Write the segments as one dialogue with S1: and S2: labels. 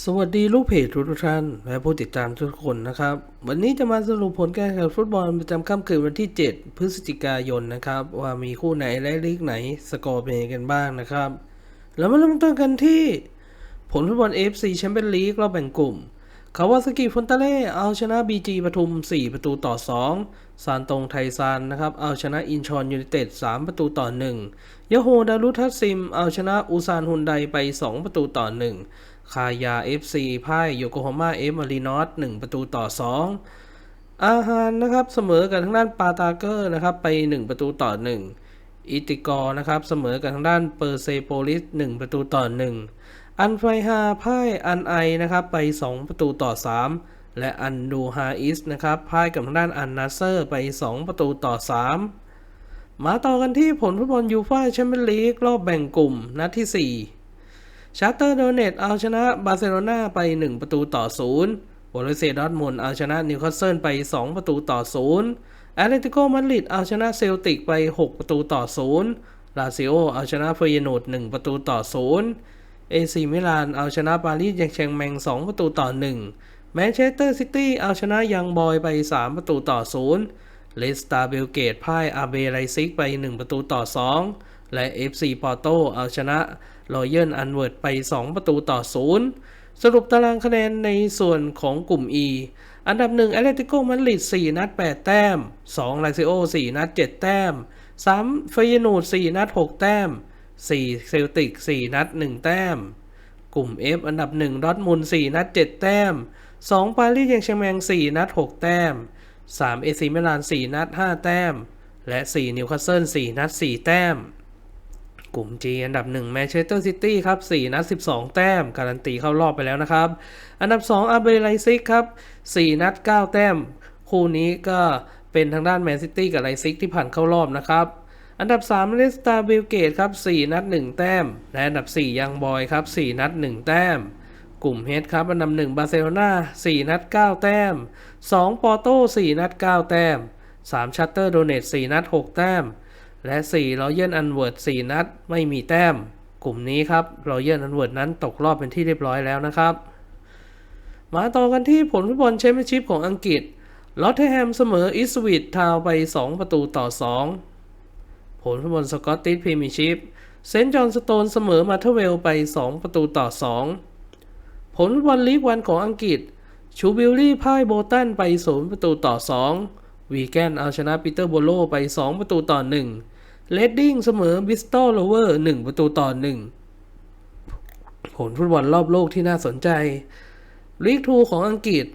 S1: สวัสดีลูกเพจทุกท่านและผู้ติดตามทุกคนนะครับ วันนี้จะมาสรุปผลการแข่งขันฟุตบอลประจำค่ำคืนวันที่ 7 พฤศจิกายนนะครับ ว่ามีคู่ไหนและลีกไหนสกอร์เป็นยังกันบ้างนะครับ แล้วมาเริ่มต้นกันที่ผลฟุตบอล AFC แชมเปี้ยนลีกรอบแบ่งกลุ่ม คาวาซากิฟอนตาเล่เอาชนะ BG ปทุม 4 ประตูต่อ 2 ซานตงไทซานนะครับเอาชนะอินชอนยูไนเต็ด 3 ประตูต่อ 1ยโฮดารุทัสซิม เอาชนะอูซานฮุนไดไป 2 ประตูต่อ 1 คายา FC พ่ายโยโกฮาม่าเอฟมารีนอส1ประตูต่อ 2 อาหารนะครับเสมอกับทางด้านปาตาเกอร์นะครับไป 1 ประตูต่อ 1 อิติกอร์นะครับเสมอกับทางด้านเปอร์เซโปลิส 1 ประตูต่อ 1 อันไฟฮาพ่ายอันไอนะครับไป 2 ประตูต่อ 3 และอันดูฮาอิสนะครับพ่ายกับทางด้านอันนาเซอร์ไป 2 ประตูต่อ 3 มาต่อกันที่ผลฟุตบอลยูฟ่าแชมเปี้ยนลีกรอบแบ่งกลุ่มนัดที่ 4 ชาร์เตอร์โดเนตเอาชนะบาร์เซโลนาไป 1 ประตูต่อ0บรเซียดอทมุนเอาชนะนิวคาสเซิลไป 2 ประตูต่อ0แอตเลติโกมาดริดเอาชนะเซลติกไป 6 ประตูต่อ0ลาซิโอเอาชนะเฟยนูด1ประตูต่อ0เอซีมิลานเอาชนะปารีสแยงแชงแมง 2 ประตูต่อ1แมนเชสเตอร์ซิตี้เอาชนะยังบอยไป 3 ประตูต่อ0เลสตาเบลเกตพ่ายอาเบไลซิกไป 1 ประตูต่อ 2 และ FC ปอร์โตเอาชนะรอยัลอันเวิร์ดไป 2 ประตูต่อ 0 สรุปตารางคะแนนในส่วนของกลุ่ม E อันดับ 1 แอตเลติโกมาดริด4นัด 8 แต้ม 2 ลาซิโอ 4 นัด 7 แต้ม 3 เฟยนูด 4 นัด 6 แต้ม 4 เซลติก 4 นัด 1 แต้ม กลุ่ม F อันดับ 1 ดอร์ทมุนด์4นัด 7 แต้ม 2 ปารีสแยงแชงแมง 4 นัด 6 แต้ม 3 เอซีมิลาน 4 นัด 5 แต้ม และ 4 นิวคาสเซิล 4 นัด 4 แต้ม กลุ่ม G อันดับ1แมนเชสเตอร์ซิตี้ครับ4นัด 12 แต้ม การันตีเข้ารอบไปแล้วนะครับ อันดับ 2อาเบไลซิกครับ4นัด 9 แต้ม คู่นี้ก็เป็นทางด้านแมนซิตี้กับไลซิกที่ผ่านเข้ารอบนะครับ อันดับ 3 เลสตาบิลเกตครับ4นัด 1 แต้ม และอันดับ 4 ยังบอยครับ4นัด 1 แต้มกลุ่มเฮดครับอันดับ1บาร์เซโลนา4นัด 9 แต้ม 2 ปอร์โต4นัด 9 แต้ม 3 ชัตเตอร์โดเนต4นัด 6 แต้ม และ4รอยัลอันเวิร์ด4นัดไม่มีแต้ม กลุ่มนี้ครับรอยัลอันเวิร์ดนั้นตกรอบเป็นที่เรียบร้อยแล้วนะครับ มาต่อกันที่ผลฟุตบอลแชมเปี้ยนชิพของอังกฤษลอตเทแฮมเสมออิสวิตทาวไป 2 ประตูต่อ 2 ผลฟุตบอลสกอตติชพรีเมียร์ชิพเซนต์จอห์นสโตนเสมอมาเทเวลไป 2 ประตูต่อ 2 ผลฟุตบอลลีกวันของอังกฤษชูบิลลี่พ่ายโบตันไป 0 ประตูต่อ 2 วีแกนเอาชนะปีเตอร์โบโลไป 2 ประตูต่อ 1 เลดดิ้งเสมอบิสตอลโลเวอร์1ประตูต่อ1ผลฟุตบอลรอบโลกที่น่าสนใจลีกทูของอังกฤษ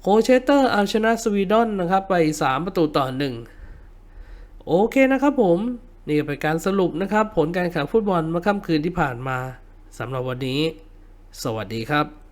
S1: โคเชสเตอร์เอาชนะสวีดอนนะครับ ไป 3 ประตูต่อ 1 โอเคนะครับผม นี่เป็นการสรุปนะครับ ผลการแข่งฟุตบอลเมื่อค่ำคืนที่ผ่านมาสำหรับวันนี้ สวัสดีครับ